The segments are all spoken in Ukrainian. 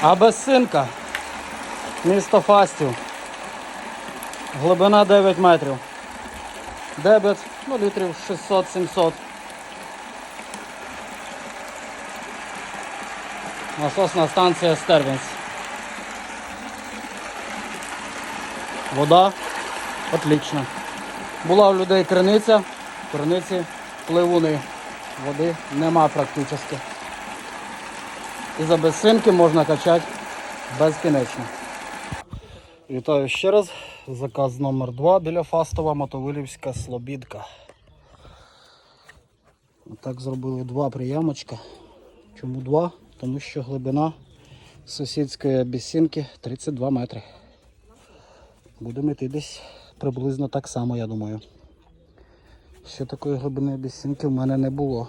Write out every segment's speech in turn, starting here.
А безсинка. Місто Фастів. Глибина 9 метрів. Дебет, ну літрів 600-700. Насосна станція Стервінс. Вода отлічна. Була у людей криниця, криниці пливуни. Води нема практично. І за безсинки можна качати безкінечно. Вітаю ще раз. Заказ номер 2 біля Фастова Мотовилівська Слобідка. Так зробили два приямочка. Чому два? Тому що глибина сусідської бісінки 32 метри. Будемо йти десь приблизно так само, я думаю. Ще такої глибини бісінки в мене не було.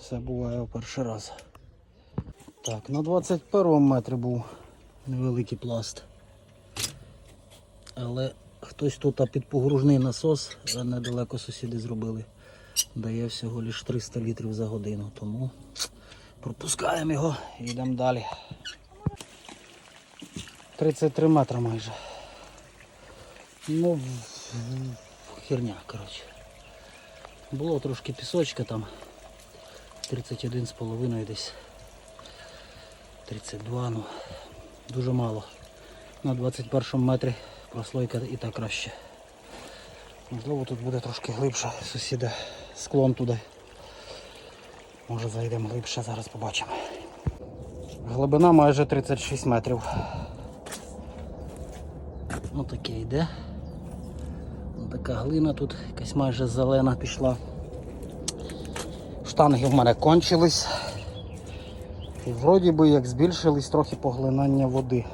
Все буває в перший раз. Так, на 21 метрі був невеликий пласт. Але хтось тут підпогружний насос, недалеко сусіди зробили. Дає всього лише 300 літрів за годину, тому пропускаємо його і йдемо далі. 33 метри майже. Ну, херня, коротше. Було трошки пісочка там. 31,5 десь. 32, ну дуже мало. На 21 метрі прослойка і так краще. Можливо тут буде трошки глибше, сусіди склон туди. Може зайдемо глибше, зараз побачимо. Глибина майже 36 метрів. Ось таке йде. Ось така глина тут якась майже зелена пішла. Штанги в мене кончились. І вроді би як збільшились трохи поглинання води.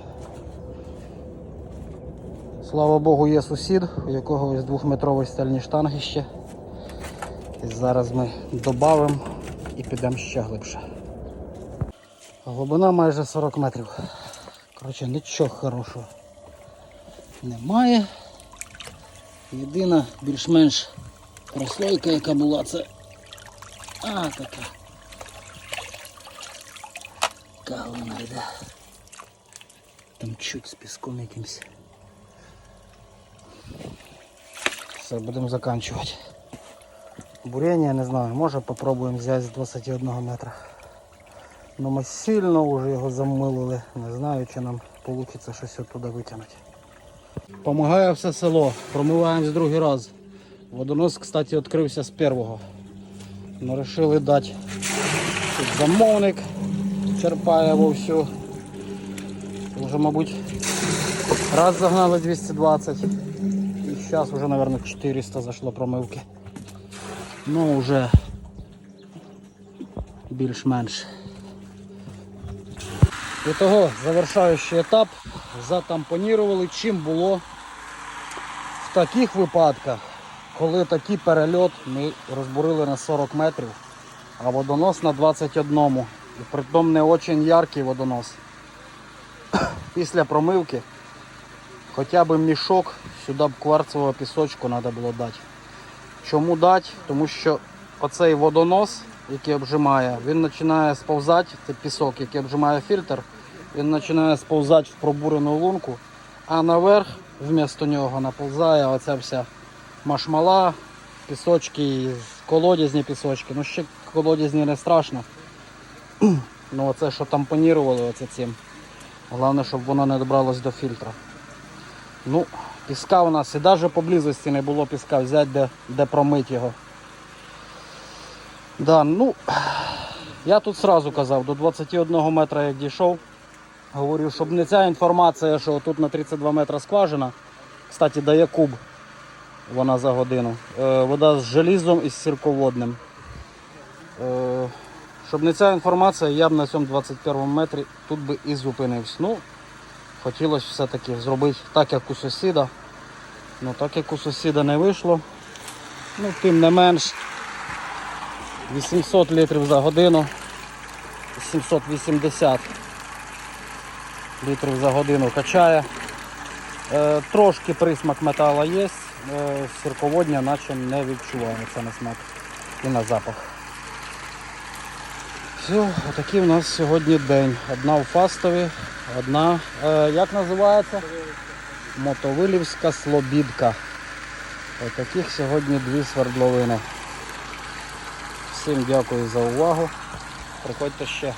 Слава Богу, є сусід, у якого ось двохметрові стальні штанги ще. І зараз ми додамо і підемо ще глибше. Глибина майже 40 метрів. Коротше, нічого хорошого немає. Єдина більш-менш прослойка, яка була, це а, така. Калина йде. Там чуть з піском якимсь. Все, будемо заканчувати. Бурение, не знаю, може попробуємо взяти з 21 метра. Ну ми сильно вже його замилили. Не знаю, чи нам вийде щось оттуда витягнути. Помагає все село, промиваємось другий раз. Водонос, кстати, відкрився з першого. Ми вирішили дати замовник, черпає вовсю. Вже, мабуть, раз загнали 220. І зараз вже, мабуть, 400 зайшло промивки. Ну, вже більш-менш. І того завершаючий етап затампонірували, чим було в таких випадках, коли такий перельот ми розбурили на 40 метрів, а водонос на 21. І притом не дуже яркий водонос. Після промивки хоча б мішок, сюди б кварцевого пісочку треба було дати. Чому дати? Тому що оцей водонос, який обжимає, він починає сповзати, це пісок, який обжимає фільтр, він починає сповзати в пробурену лунку, а наверх вмісто нього наповзає оця вся машмала, пісочки, колодязні пісочки. Ну ще колодязні не страшно. Ну оце, що тампонірували оце цим. Головне, щоб воно не добралось до фільтра. Ну, піска у нас і навіть поблизості не було піска взяти, де, де промити його. Да, ну, я тут сразу казав, до 21 метра як дійшов, говорю, щоб не ця інформація, що тут на 32 метра скважина, кстати, дає куб вона за годину. Е, вода з желізом і з сірководним. Е, щоб не ця інформація, я б на цьому 21 метрі тут би і зупинився. Ну, хотілося все-таки зробити так, як у сусіда. Ну так як у сусіда не вийшло. Ну, тим не менш 800 літрів за годину. 780 літрів за годину качає. Е, трошки присмак металу є, е, сірководня наче не відчувається на смак і на запах. Все, отакий у нас сьогодні день. Одна у Фастові, одна, е, як називається? Мотовилівська Слобідка. Отаких сьогодні дві свердловини. Всім дякую за увагу. Приходьте ще.